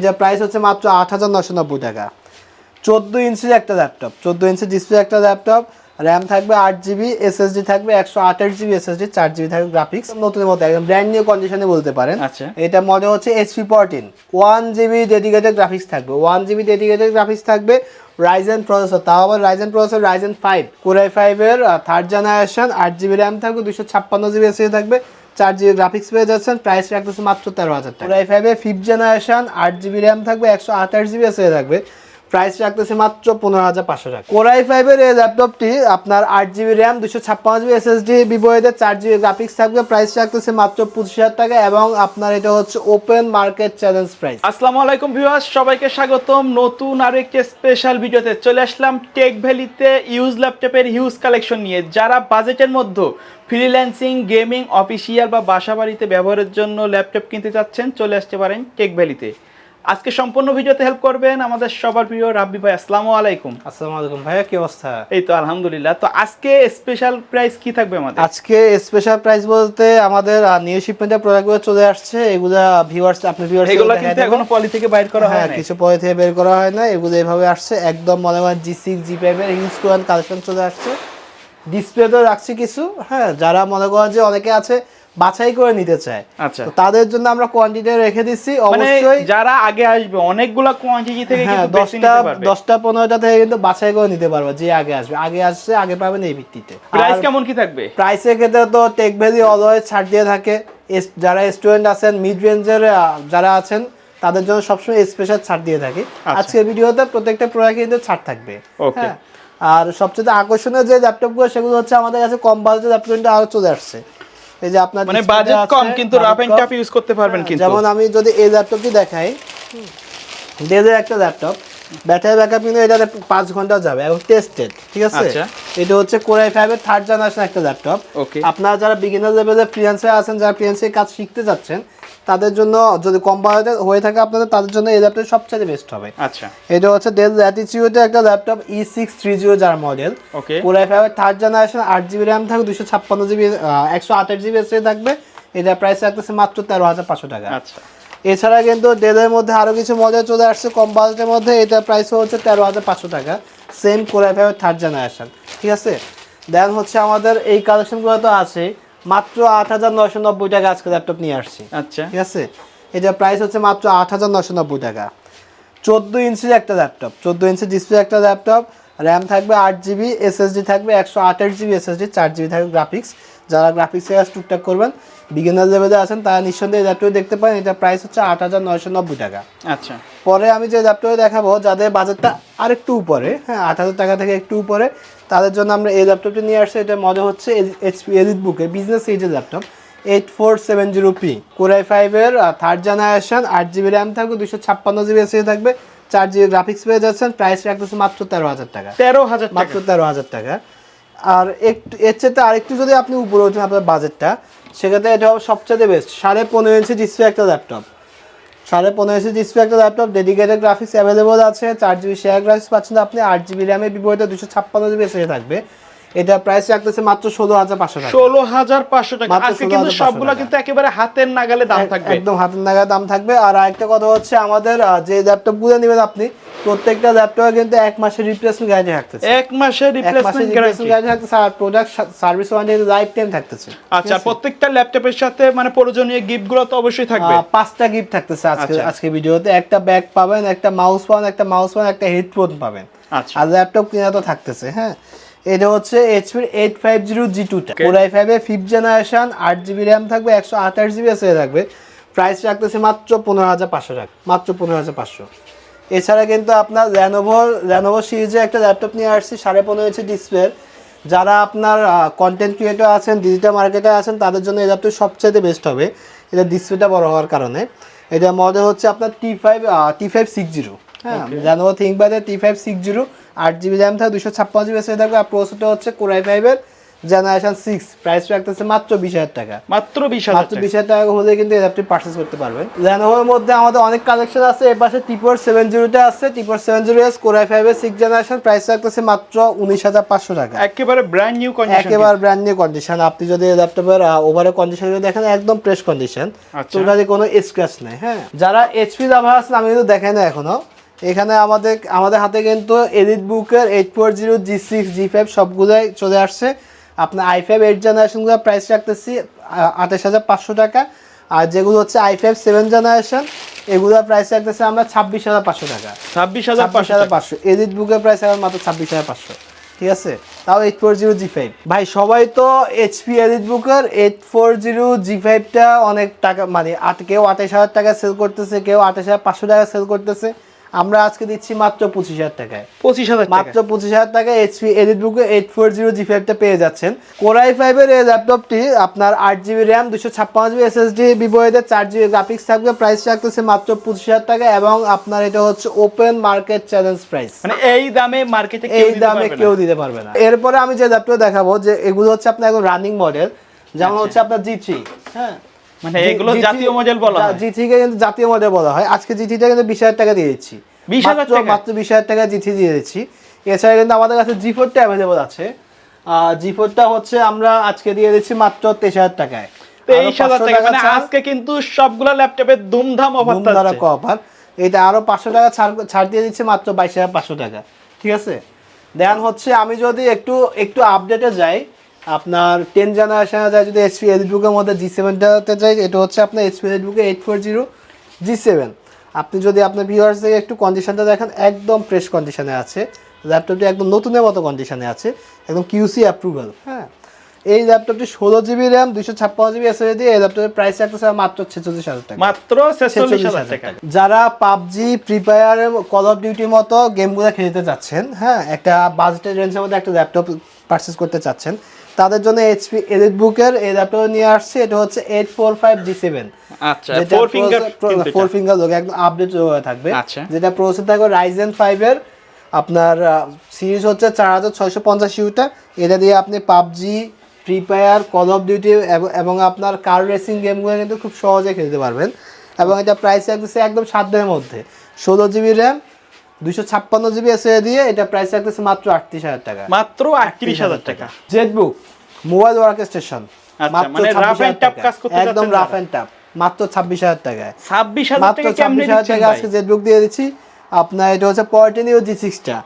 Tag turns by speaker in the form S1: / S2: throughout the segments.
S1: যে প্রাইস হচ্ছে মাত্র আট হাজার নশো নব্বই টাকা চোদ্দ ইঞ্চির একটা ল্যাপটপ চোদ্দ ইঞ্চি ডিসপ্লে একটা ল্যাপটপ র্যাম থাকবে আট জিবি এসএসডি থাকবে একশো আঠাশ জিবি এসএসডি চার জিবি থাকবে গ্রাফিক্স নতুনের মতো একদম ব্র্যান্ড নিউ কন্ডিশনে বলতে পারেন
S2: আচ্ছা।
S1: এটা মডেল হচ্ছে HP fourteen one GB dedicated graphics থাকবে ওয়ান জিবি ডেডিকেটেড গ্রাফিক্স থাকবে রাইজেন প্রসেসর তাও আবার Ryzen processor Ryzen five core i ফাইভের থার্ড জেনারেশন আট জিবি র্যাম থাকবে দুশো ছাপ্পান্ন জিবি এসএসডি থাকবে চার জিবি গ্রাফিক্স পেয়ে যাচ্ছেন প্রাইস রাখতেছে মাত্র তেরো হাজার টাকা। ফাইভে ফিফথ জেনারেশন আট জিবি র্যাম থাকবে, একশো আঠাশ জিবি এসে থাকবে। প্রাইস রাখতেছে মাত্র পনেরো হাজার পাঁচশো টাকা। কোরাই ফাইভের এই ল্যাপটপটি আপনার আট জিবি র্যাম দুশো ছাপ্পান্ন জিবি এসএসডি বিবইতে চার জিবি গ্রাফিক্স থাকবে প্রাইস রাখতেছে মাত্র পঁচিশ হাজার টাকা এবং আপনার এটা হচ্ছে ওপেন মার্কেট চ্যালেঞ্জ প্রাইস
S2: আসসালামু আলাইকুম ভিউয়ার্স সবাইকে স্বাগতম। নতুন আরও একটি স্পেশাল ভিডিওতে চলে আসলাম টেক ভ্যালিতে ইউজ ল্যাপটপের হিউজ কালেকশন নিয়ে। যারা বাজেটের মধ্যে ফ্রিল্যান্সিং গেমিং অফিসিয়াল বা বাসা বাড়িতে ব্যবহারের জন্য ল্যাপটপ কিনতে চাচ্ছেন, চলে আসতে পারেন টেক ভ্যালিতে আজকে সম্পূর্ণ ভিডিওতে হেল্প করবেন আমাদের সবার প্রিয় রাব্বি ভাই আসসালামু আলাইকুম।
S1: আসসালামু আলাইকুম ভাইয়া কি অবস্থা?
S2: এই তো আলহামদুলিল্লাহ। তো আজকে স্পেশাল প্রাইস কি থাকবে আমাদের?
S1: আজকে স্পেশাল প্রাইস বলতে আমাদের নিউ শিপমেন্টের প্রোডাক্টগুলো চলে আসছে। এগুলা ভিউয়ার্স আপনি ভিউয়ার্স
S2: এগুলো কিন্তু এখনও পলি থেকে বাইর করা হয়
S1: হ্যাঁ কিছু পলি থেকে বের করা হয় না এগুলো এভাবে আসছে। একদম মনে হয় জি সিক্স জি ফাইভের হিউজ কালেকশন চলে আসছে। ডিসপ্লে তো রাখছি কিছু। হ্যাঁ যারা মনে করেন যে অনেকে আছে বাছাই করে নিতে চায়।
S2: আচ্ছা।
S1: তো তাদের জন্য আমরা কোয়ান্টিটি রেখে দিচ্ছি
S2: মানে
S1: অবশ্যই।
S2: যারা আগে আসবে অনেকগুলা কোয়ান্টিটি থেকে
S1: হ্যাঁ দশটা দশটা পনেরোটা থেকে কিন্তু বাছাই করে নিতে পারব যে আগে আসবে। আগে আসছে আগে পাবেন এই ভিত্তিতে।
S2: প্রাইস কেমন কি থাকবে?
S1: প্রাইসের ক্ষেত্রে তো টেক ভ্যালি অলওয়েজ ছাড় দিয়ে থাকে। যারা স্টুডেন্ট আছেন মিড রেঞ্জের যারা আছেন তাদের জন্য সবসময় স্পেশাল ছাড় দিয়ে থাকি।
S2: আচ্ছা।
S1: আজকের ভিডিওতে প্রত্যেকটা প্রোডাক্ট কিন্তু ছাড় থাকবে।
S2: Okay.
S1: হ্যাঁ। আর সবচেয়ে আকর্ষণীয় যে ল্যাপটপগুলো সেগুলো হচ্ছে আমাদের কাছে কম বাজেটের ল্যাপটপ কিন্তু আরও চলে আসছে। এই যে আপনার
S2: মানে বাজেট কম কিন্তু রাফ এন্ড। টাফ ইউজ করতে পারবেন কিন্তু
S1: যেমন আমি যদি এই ল্যাপটপটি দেখাই ডেলের একটা ল্যাপটপ ব্যাটারি ব্যাকআপ কিন্তু এটাতে পাঁচ ঘণ্টা যাবে এবং টেস্টেড ঠিক আছে?
S2: আচ্ছা।
S1: এটা হচ্ছে কোরাই ফাইভের থার্ড জেনারেশন একটা ল্যাপটপ আপনারা যারা বিগিনার লেভেলে ফ্রিল্যান্সার আছেন যারা ফ্রিল্যান্সের কাজ শিখতে যাচ্ছেন তাদের জন্য যদি কম বাজেটে হয়ে থাকে আপনাদের তাদের জন্য এই ল্যাপটপ সবচেয়ে বেস্ট হবে।
S2: আচ্ছা।
S1: এটা হচ্ছে ডেল ল্যাটিচিউডের একটা laptop E six three zero যার মডেল
S2: ওকে
S1: কোরাই ফাইভের থার্ড জেনারেশন আট জিবি র্যাম থাকবে দুশো ছাপ্পান্ন জিবি একশো আঠাশ জিবি এসে থাকবে। এটা প্রাইস রাখতেছে মাত্র তেরো হাজার পাঁচশো টাকা।
S2: আচ্ছা।
S1: এছাড়া কিন্তু ডেলের মধ্যে আরও কিছু মডেল চলে আসছে কম বাজেটের মধ্যে। এটা প্রাইস হচ্ছে তেরো হাজার পাঁচশো টাকা। সেম ফাইভের থার্ড জেনারেশন ঠিক আছে? দেন হচ্ছে আমাদের এই কালেকশনগুলো তো আছে মাত্র আট হাজার নয়শো নব্বই টাকা আজকে ল্যাপটপ নিয়ে আসছি।
S2: আচ্ছা।
S1: ঠিক আছে? এটা প্রাইস হচ্ছে মাত্র আট হাজার নশো নব্বই টাকা। চোদ্দ ইঞ্চির একটা ল্যাপটপ চোদ্দ ইঞ্চি ডিসপ্লে একটা ল্যাপটপ র্যাম থাকবে আট জিবি এসএসডি থাকবে একশো আঠাশ জিবি এসএসডি চার জিবি থাকবে গ্রাফিক্স যারা গ্রাফিক্সের কাজ টুকটাক করবেন বিগিনার লেভেলে আছেন তারা নিঃসন্দেহে এই ল্যাপটপ দেখতে পারেন এটা প্রাইস হচ্ছে আট হাজার নয়শো নব্বই টাকা।
S2: আচ্ছা।
S1: পরে আমি যে ল্যাপটপে দেখাবো যাদের বাজেটটা আরেকটু উপরে হ্যাঁ আট হাজার টাকা থেকে একটু উপরে তাদের জন্য আমরা এই ল্যাপটপটি নিয়ে আসছি এটা মডেল হচ্ছে এইচপি এলিট বুকের business এইজের laptop eight four seven zero P core i ফাইভের থার্ড জেনারেশন আট জিবি র্যাম থাকবে দুশো ছাপ্পান্ন জিবি এসে থাকবে চার জিবি গ্রাফিক্স পেয়ে যাচ্ছেন প্রাইস রাখতেছে মাত্র তেরো হাজার টাকা।
S2: তেরো হাজার
S1: মাত্র তেরো হাজার টাকা। আর একটু এর চেয়ে আরেকটু যদি আপনি উপরে ওঠেন আপনার বাজেটটা সেক্ষেত্রে এটা হবে সবচেয়ে বেস্ট সাড়ে পনেরো ইঞ্চি ডিসপ্লে একটা ল্যাপটপ সাড়ে পনেরো ইঞ্চি ডিসপ্লে একটা ল্যাপটপ ডেডিকেটেড গ্রাফিক্স অ্যাভেলেবল আছে, চার জিবি শেয়ার গ্রাফিক্স পাচ্ছেন আপনি, আট জিবি র্যামের বিপরীতে দুশো ছাপ্পান্ন জিবি এসে থাকবে। এটা প্রাইস রাখতেছে মাত্র ষোলো হাজার পাঁচশো টাকা।
S2: ষোলো হাজার পাঁচশো টাকা। আজকে কিন্তু
S1: 16,500
S2: সবগুলা কিন্তু একেবারে হাতের নাগালে দাম থাকবে।
S1: একদম হাতের নাগাদ দাম থাকবে। আর আরেকটা কথা হচ্ছে আমাদের যে ল্যাপটপগুলো নেবেন আপনি প্রত্যেকটা ল্যাপটপে কিন্তু এক মাসের রিপ্লেসমেন্ট গ্যারান্টি থাকতেছে।
S2: এক মাসের রিপ্লেসমেন্ট গ্যারান্টি
S1: গ্যারান্টি থাকতেছে আর product service warranty life time থাকতেছে।
S2: আচ্ছা প্রত্যেকটা ল্যাপটপের সাথে মানে প্রয়োজনীয় গিফটগুলো তো অবশ্যই থাকবে।
S1: পাঁচটা গিফট থাকতেছে আজকে
S2: আচ্ছা।
S1: আজকে ভিডিওতে একটা ব্যাগ পাবেন একটা মাউস পাবেন একটা মাউস পাবেন একটা হেডফোন পাবেন।
S2: আচ্ছা।
S1: আর ল্যাপটপ কিনা তো থাকতেছে হ্যাঁ? এটা হচ্ছে এইচপির এইট ফাইভ জিরো জি টুটা. কোরাই ফাইভে ফিফথ জেনারেশন আট জিবি র্যাম থাকবে একশো আঠাশ জিবি এসে থাকবে। প্রাইস রাখতেছে মাত্র পনেরো হাজার পাঁচশো টাকা মাত্র পনেরো হাজার পাঁচশো। এছাড়া কিন্তু আপনার ল্যানোভোর ল্যানোভো সিরিজে একটা ল্যাপটপ নিয়ে আসছি সাড়ে পনেরো ইঞ্চি ডিসপ্লে যারা আপনার কন্টেন্ট ক্রিয়েটর আছেন ডিজিটাল মার্কেটার আছেন তাদের জন্য এই ল্যাপটপ সবচেয়ে বেস্ট হবে। এটা ডিসপ্লেটা বড় হওয়ার কারণে। এটা মডেল হচ্ছে আপনার T five T five six zero হ্যাঁ ল্যানোভো থিঙ্কপ্যাডের টি ফাইভ সিক্স জিরো আট জিবি র্যাম থাকে দুশো ছাপ্পান্ন জিবি এসে থাকবে আর প্রসেসরটা হচ্ছে কোরাই ফাইভের জেনারেশন সিক্স প্রাইস রাখতেছে মাত্র বিশ হাজার টাকা।
S2: মাত্র বিশ
S1: মাত্র বিশ হাজার টাকা হলে কিন্তু ল্যাপটপ পারচেস করতে পারবেন। লেনোভোর মধ্যে আমাদের অনেক কালেকশন আছে। এর পাশে টিপোর সেভেন জিরোটা আছে। টিপোর seven zero S core i ফাইভের সিক্স জেনারেশন প্রাইস রাখতেছে মাত্র উনিশ হাজার পাঁচশো টাকা।
S2: একেবারে ব্র্যান্ড নিউ কন্ডিশন
S1: একেবারে ব্র্যান্ড নিউ কন্ডিশন আপনি যদি ল্যাপটপের ওভারে কন্ডিশন দেখেন একদম ফ্রেশ কন্ডিশন
S2: আচ্ছা।
S1: তো কোনো স্ক্র্যাচ নেই হ্যাঁ। যারা এইচপি আছেন আমি কিন্তু দেখাই না এখনও। এখানে আমাদের আমাদের হাতে কিন্তু এলিট বুকের eight four zero G six G five সবগুলোই চলে আসছে। আপনার আই ফাইভ এইট জেনারেশনগুলো প্রাইস রাখতেছি আঠাশ হাজার পাঁচশো টাকা। আর যেগুলো হচ্ছে আই ফাইভ সেভেন জেনারেশন এগুলোর প্রাইস রাখতেছে আমরা ছাব্বিশ হাজার পাঁচশো টাকা।
S2: ছাব্বিশ হাজার
S1: ছাব্বিশ হাজার পাঁচশো। এডিট বুকের প্রাইস এখন মাত্র ছাব্বিশ হাজার পাঁচশো। ঠিক আছে? তাও eight four zero G five ভাই সবাই তো এইচপি এডিট বুকের এইট ফোর জিরো জি ফাইভটা অনেক টাকা মানে আট কেউ আঠাশ হাজার টাকা সেল করতেছে কেউ আঠাশ হাজার পাঁচশো টাকা সেল করতেছে। আমরা আজকে দিচ্ছি মাত্র পঁচিশ হাজার টাকায়।
S2: পঁচিশ হাজার
S1: মাত্র পঁচিশ হাজার টাকা এইচপি এডিট বুকে এইট ফোর জিরো জি ফাইভটা পেয়ে যাচ্ছেন। কোরাই ফাইভের এই ল্যাপটপটি আপনার আট জিবি র্যাম দুশো ছাপ্পান্ন জিবি এসএসডি বিবইতে চার জিবি গ্রাফিক্স থাকবে। প্রাইস রাখতেছে মাত্র পঁচিশ হাজার টাকা এবং আপনার এটা হচ্ছে ওপেন মার্কেট চ্যালেঞ্জ প্রাইস
S2: মানে এই দামে মার্কেটে
S1: এই দামে কেউ দিতে পারবে না। এরপরে আমি যে ল্যাপটপ দেখাবো যে এগুলো হচ্ছে আপনার এখন রানিং মডেল যেমন
S2: আচ্ছা।
S1: হচ্ছে আপনার জি থ্রি হ্যাঁ?
S2: মানে এগুলো জাতীয় মডেল বলা হয়।
S1: কিন্তু জাতীয় মডেল বলা হয়। আজকে কিন্তু বিশ হাজার টাকা দিয়ে দিচ্ছি
S2: 20,000
S1: মাত্র-
S2: টাকা?
S1: মাত্র বিশ হাজার টাকা দিয়ে দিচ্ছি এছাড়া কিন্তু আমাদের কাছে জি ফোরটা অ্যাভেলেবল আছে। জি ফোরটা হচ্ছে আমরা আজকে দিয়ে দিচ্ছি মাত্র তেইশ হাজার টাকায়।
S2: তেইশ হাজার টাকা। মানে আজকে কিন্তু সবগুলা ল্যাপটপে দুমধাম অফার
S1: কভার এটা আরও পাঁচশো টাকা ছাড় ছাড় দিয়ে দিচ্ছে মাত্র বাইশ হাজার পাঁচশো টাকা। ঠিক আছে? দেন হচ্ছে আমি যদি একটু একটু আপডেটে যাই আপনার টেন জেনারেশনে যাই যদি এইচপি এলিটবুকের মধ্যে জি সেভেনটাতে যাই এটা হচ্ছে আপনার HP এলিটবুকে eight four zero G seven আপনি যদি আপনার ভিউয়ার্স থেকে একটু কন্ডিশনটা দেখেন একদম ফ্রেশ কন্ডিশনে আছে। ল্যাপটপটি একদম নতুনের মতো কন্ডিশনে আছে একদম কিউসি অ্যাপ্রুভাল হ্যাঁ। এই ল্যাপটপটি ষোলো জিবি র্যাম দুইশো ছাপ্পান্ন জিবি এসএসডি দিয়ে এই ল্যাপটপের প্রাইস রাখতেছে মাত্র ছেচল্লিশ হাজার টাকা।
S2: মাত্র ছেচল্লিশ হাজার টাকা।
S1: যারা PUBG free fire call of ডিউটির মতো গেমগুলো খেলতে চাচ্ছেন হ্যাঁ একটা বাজেটের রেঞ্জের মধ্যে একটা ল্যাপটপ পারচেস করতে চাচ্ছেন তাদের জন্য এইচপি এলিট বুকের এই ল্যাপটপ নিয়ে আসছে এটা হচ্ছে eight four five G seven
S2: আচ্ছা ফোর ফিঙ্গার
S1: ফোর ফিঙ্গার লোক একদম আপডেট হয়ে থাকবে।
S2: আচ্ছা।
S1: যেটা প্রসেসর থাকবে রাইজেন ফাইভের আপনার সিরিজ হচ্ছে চার হাজার ছয়শো পঞ্চাশ ইউটা। এটা দিয়ে আপনি PUBG free fire call of duty এবং আপনার কার রেসিং গেমগুলো কিন্তু খুব সহজে খেলতে পারবেন। এবং এটা প্রাইস রাখতেছে একদম সাধ্যের মধ্যে। ষোলো জিবি র্যাম দুশো ছাপ্পান্ন জিবি এসে দিয়ে এটা প্রাইস রাখতেছে মাত্র আটত্রিশ হাজার টাকা।
S2: মাত্র আটত্রিশ হাজার টাকা।
S1: জেটবুক মোবাইল ওয়ার্ক স্টেশন
S2: আচ্ছা, মানে
S1: একদম রাফ অ্যান্ড টাফ মাত্র ছাব্বিশ হাজার টাকায়
S2: ছাব্বিশ হাজার টাকা
S1: আজকে জেটবুক দিয়ে দিচ্ছি। আপনার এটা হচ্ছে পয়েন্টিনিও জি সিক্সটা.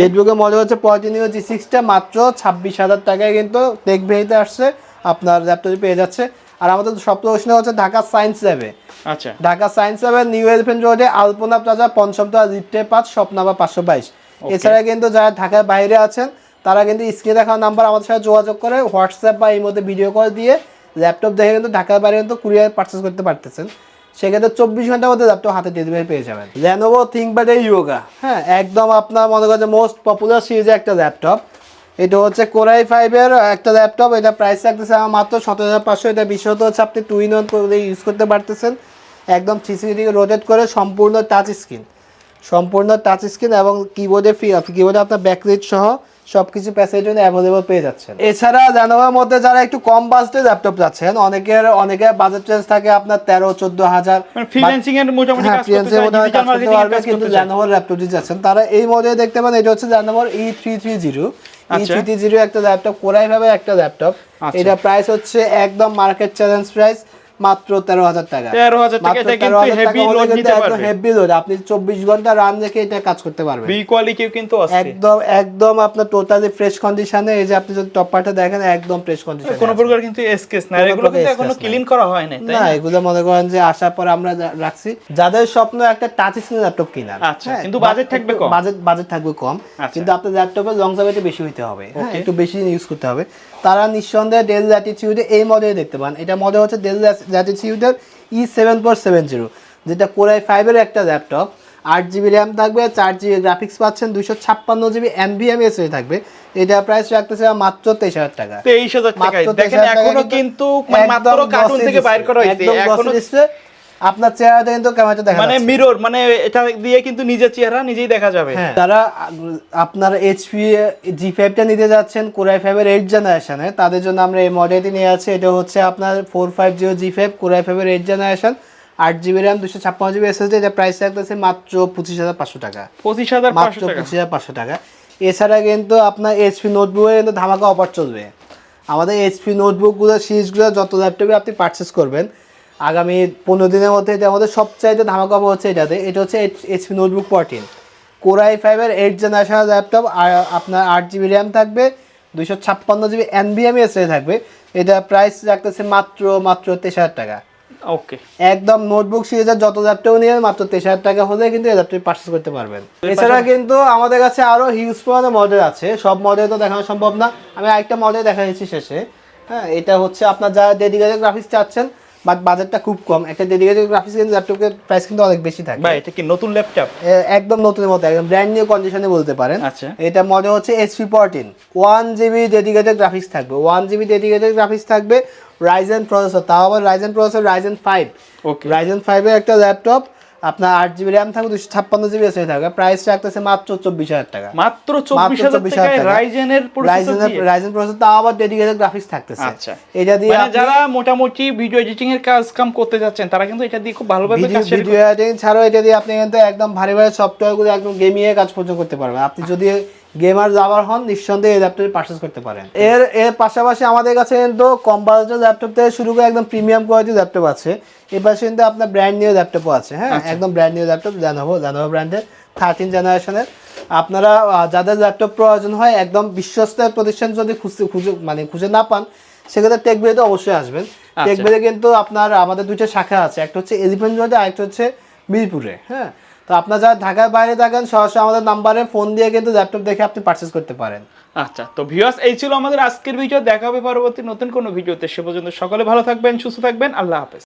S1: জেটবুকের মডেল হচ্ছে পয়েন্টিনিও জি সিক্সটা মাত্র ছাব্বিশ হাজার টাকায় কিন্তু টেক ভেহিতে আসছে। আপনার ল্যাপটপে পেয়ে যাচ্ছে। আর আমাদের সপ্তাহ প্রশ্ন হচ্ছে ঢাকা সায়েন্স ল্যাবে।
S2: আচ্ছা।
S1: ঢাকা সায়েন্স ল্যাবে নিউ এলিফেন্ট রোডে আলপনা প্লাজা পঞ্চম তলা লিফটে পাঁচ শপ নাম্বার পাঁচশো বাইশ। এছাড়া কিন্তু যারা ঢাকার বাইরে আছেন তারা কিন্তু স্ক্রিনে দেখা নাম্বার আমাদের সাথে যোগাযোগ করে হোয়াটসঅ্যাপ বা এই মধ্যে ভিডিও কল দিয়ে ল্যাপটপ দেখে কিন্তু ঢাকার বাইরে কিন্তু কুরিয়ার পারচেস করতে পারতেছেন। সেক্ষেত্রে চব্বিশ ঘণ্টার মধ্যে ল্যাপটপ হাতে ডেলিভারি পেয়ে যাবেন। লেনোভো থিঙ্কপ্যাড ইয়োগা হ্যাঁ একদম আপনার মনে করেন মোস্ট পপুলার সিরিজের একটা ল্যাপটপ। এটা হচ্ছে কোরাই ফাইভের একটা ল্যাপটপ এটা প্রাইস থাকতেছে আমার মাত্র সতেরো হাজার পাঁচশো, এটা বিশেষত হচ্ছে আপনি টু ইন করে ইউজ করতে পারতেছেন। একদম থ্রি সিক্সটি রোটেট করে সম্পূর্ণ টাচ স্ক্রিন সম্পূর্ণ টাচ স্ক্রিন এবং কিবোর্ডে ফি কিবোর্ডে আপনার ব্যাকলিট সহ সব কিছু প্যাসেজ অ্যাভেলেবল পেয়ে যাচ্ছেন এছাড়া জানোয়ার মধ্যে যারা একটু কম বাজেটের ল্যাপটপ যাচ্ছেন অনেকের অনেকের বাজেট রেঞ্জ থাকে আপনার তেরো চোদ্দ হাজার
S2: মানে ফ্রিল্যান্সিং এর মোটামুটি
S1: হ্যাঁ
S2: কাজ করতে
S1: পারবে কিন্তু
S2: চায়।
S1: ল্যাপটপটি যাচ্ছেন তারা এই মডেলে দেখতে পান এটা হচ্ছে ল্যানোভোর E three three zero E. Three three zero একটা ল্যাপটপ কোরাই ভাবে একটা ল্যাপটপ
S2: আচ্ছা।
S1: এটা প্রাইস হচ্ছে একদম মার্কেট চ্যালেঞ্জ প্রাইস মাত্র তেরো হাজার টাকা।
S2: 13,000 টাকা, কিন্তু heavy load নিতে পারবে।
S1: হেভি লোড আপনি চব্বিশ ঘণ্টা রান রেখে এটা কাজ করতে পারবেন।
S2: বি কোয়ালিটিও কিন্তু
S1: একদম একদম আপনার টোটালি ফ্রেশ কন্ডিশনে এই যে আপনি যদি টপ পার্টটা দেখেন একদম ফ্রেশ কন্ডিশনে
S2: কোনো প্রকার কিন্তু এসকেস না এগুলো কিন্তু
S1: এখনও
S2: ক্লিন করা হয়
S1: না
S2: না?
S1: এগুলো মনে করেন যে আসার পর আমরা রাখছি। যাদের স্বপ্ন একটা টাচ স্ক্রিন ল্যাপটপ কেনার।
S2: আচ্ছা, কিন্তু budget থাকবে কম।
S1: বাজেট বাজেট থাকবে কম।
S2: আচ্ছা।
S1: কিন্তু আপনার ল্যাপটপের লংজাভিটি বেশি হইতে হবে। হ্যাঁ একটু বেশি ইউজ করতে হবে। তারা নিঃসন্দেহে ডেল ল্যাটিটিউডে এই মডেল দেখতে পান। এটা মডেল হচ্ছে Dell ল্যাটিটিউডের E seven four seven zero যেটা কোরাই ফাইভের একটা ল্যাপটপ আট জিবি র্যাম থাকবে চার জিবি গ্রাফিক্স পাচ্ছেন দুশো ছাপ্পান্ন জিবি এমবিএম এস থাকবে। এটা প্রাইস রাখতেছে মাত্র তেইশ হাজার টাকা।
S2: তেইশ হাজার টাকায়।
S1: মাত্র
S2: দেখেন
S1: 23,000 টাকা
S2: এখনও
S1: কিন্তু
S2: মানে মাত্র কার্টুন থেকে বাইর করা হয়েছে। এখনও
S1: glossy display, আপনার চেহারাটা কিন্তু ক্যামেরাটা দেখা
S2: মানে মিরর মানে এটা দিয়ে কিন্তু নিজের চেহারা নিজেই দেখা যাবে।
S1: হ্যাঁ। আ- আপনার এইচপি জি ফাইভটা নিতে যাচ্ছেন কোরাই ফাইভের এইট জেনারেশনে তাদের জন্য আমরা এই মডেলটি নিয়ে আছি। এটা হচ্ছে আপনার four five zero G five core i ফাইভের এইট জেনারেশন আট জিবি র্যাম দুশো ছাপ্পান্ন জিবি এসএসডি এটা প্রাইস রাখতেছে মাত্র পঁচিশ হাজার পাঁচশো টাকা।
S2: পঁচিশ হাজার
S1: মাত্র পঁচিশ হাজার পাঁচশো টাকা। এছাড়া কিন্তু আপনার এইচপি নোটবুকে কিন্তু ধামাকা অফার চলবে। আমাদের এইচপি নোটবুকগুলো সিরিজগুলো যত ল্যাপটপে আপনি পারচেস করবেন আগামী পনেরো দিনের মধ্যে এটা আমাদের সবচাইতে ধামাকা হচ্ছে এটাতে। এটা হচ্ছে HP notebook fourteen core i ফাইভের এইট জেনারেশন ল্যাপটপ আর আপনার আট জিবি র্যাম থাকবে দুইশো ছাপ্পান্ন জিবি এনবিএমই এসে থাকবে। এটা প্রাইস রাখতেছে মাত্র মাত্র তেইশ হাজার টাকা।
S2: ওকে
S1: একদম নোটবুক সিরিজের যত ল্যাপটপ নিয়ে মাত্র তেইশ হাজার টাকা হলে কিন্তু এই ল্যাপটপ পারচেস করতে পারবেন। এছাড়া কিন্তু আমাদের কাছে আরও হিউজ পরিমাণে মডেল আছে। সব মডেল তো দেখানো সম্ভব না। আমি আরেকটা মডেল দেখা শেষে। হ্যাঁ এটা হচ্ছে আপনার যারা ডেডিকেটেড গ্রাফিক্স চাচ্ছেন বাট বাজেটটা খুব কম। একটা ডেডিকেটেড গ্রাফিক্স কিন্তু ল্যাপটপের প্রাইস কিন্তু অনেক বেশি থাকে।
S2: ভাই এটা কি নতুন ল্যাপটপ
S1: একদম নতুনের মতো একদম ব্র্যান্ড নিউ কন্ডিশনে বলতে পারেন।
S2: আচ্ছা।
S1: এটা মডেল হচ্ছে HP fourteen one GB dedicated graphics থাকবে। ওয়ান জিবি ডেডিকেটেড গ্রাফিক্স থাকবে রাইজেন প্রসেসর তাও আবার Ryzen processor Ryzen five
S2: okay
S1: Ryzen ফাইভের একটা ল্যাপটপ আপনার আট জিবি র্যাম থাকবে দুশো ছাপ্পান্ন জিবি এসে থাকবে। প্রাইস রাখতেছে মাত্র চব্বিশ হাজার টাকা।
S2: মাত্র চব্বিশ হাজার
S1: টাকা।
S2: রাইজেনের
S1: রাইজেন প্রসেসর তাও আবার ডেডিকেটেড গ্রাফিক্স থাকতেছে।
S2: আচ্ছা।
S1: এটা দিয়ে
S2: মানে যারা মোটামুটি ভিডিও এডিটিং এর কাজ কাম করতে যাচ্ছেন তারা কিন্তু এটা দিয়ে খুব ভালোভাবে কাজ
S1: ভিডিও এডিটিং ছাড়াও এটা দিয়ে আপনি কিন্তু একদম ভারী ভারী সফটওয়্যারগুলো একদম গেমিং এর কাজ পর্যন্ত করতে পারবেন। আপনি যদি গেমার যাবার হন নিঃসন্দেহে এই ল্যাপটপ পারচেস করতে পারেন। এর এর পাশাপাশি আমাদের কাছে কিন্তু কম বাজেটের ল্যাপটপ থেকে শুরু করে একদম প্রিমিয়াম কোয়ালিটির ল্যাপটপ আছে। এর পাশে কিন্তু আপনার ব্র্যান্ড নিউ ল্যাপটপও আছে হ্যাঁ? একদম ব্র্যান্ড নিউ ল্যাপটপ জানাব জানাব ব্র্যান্ডের থার্টিন জেনারেশনের আপনারা যাদের ল্যাপটপ প্রয়োজন হয় একদম বিশ্বস্ত প্রতিষ্ঠান যদি খুঁজতে খুঁজে মানে খুঁজে না পান সেক্ষেত্রে টেকবিলিতে অবশ্যই আসবেন।
S2: আচ্ছা।
S1: টেকবিলে কিন্তু আপনার আমাদের দুইটা শাখা আছে একটা হচ্ছে এলিফেন্ট রোডে আরেকটা হচ্ছে মিরপুরে হ্যাঁ? তো আপনার যারা ঢাকার বাইরে থাকেন, সরাসরি আমাদের নাম্বারে ফোন দিয়ে কিন্তু ল্যাপটপ দেখে আপনি পারচেস করতে পারেন।
S2: আচ্ছা তো ভিউয়ার্স এই ছিল আমাদের আজকের ভিডিও দেখা হবে পরবর্তী নতুন কোনো ভিডিওতে সে পর্যন্ত সকলে ভালো থাকবেন, সুস্থ থাকবেন। আল্লাহ হাফেজ।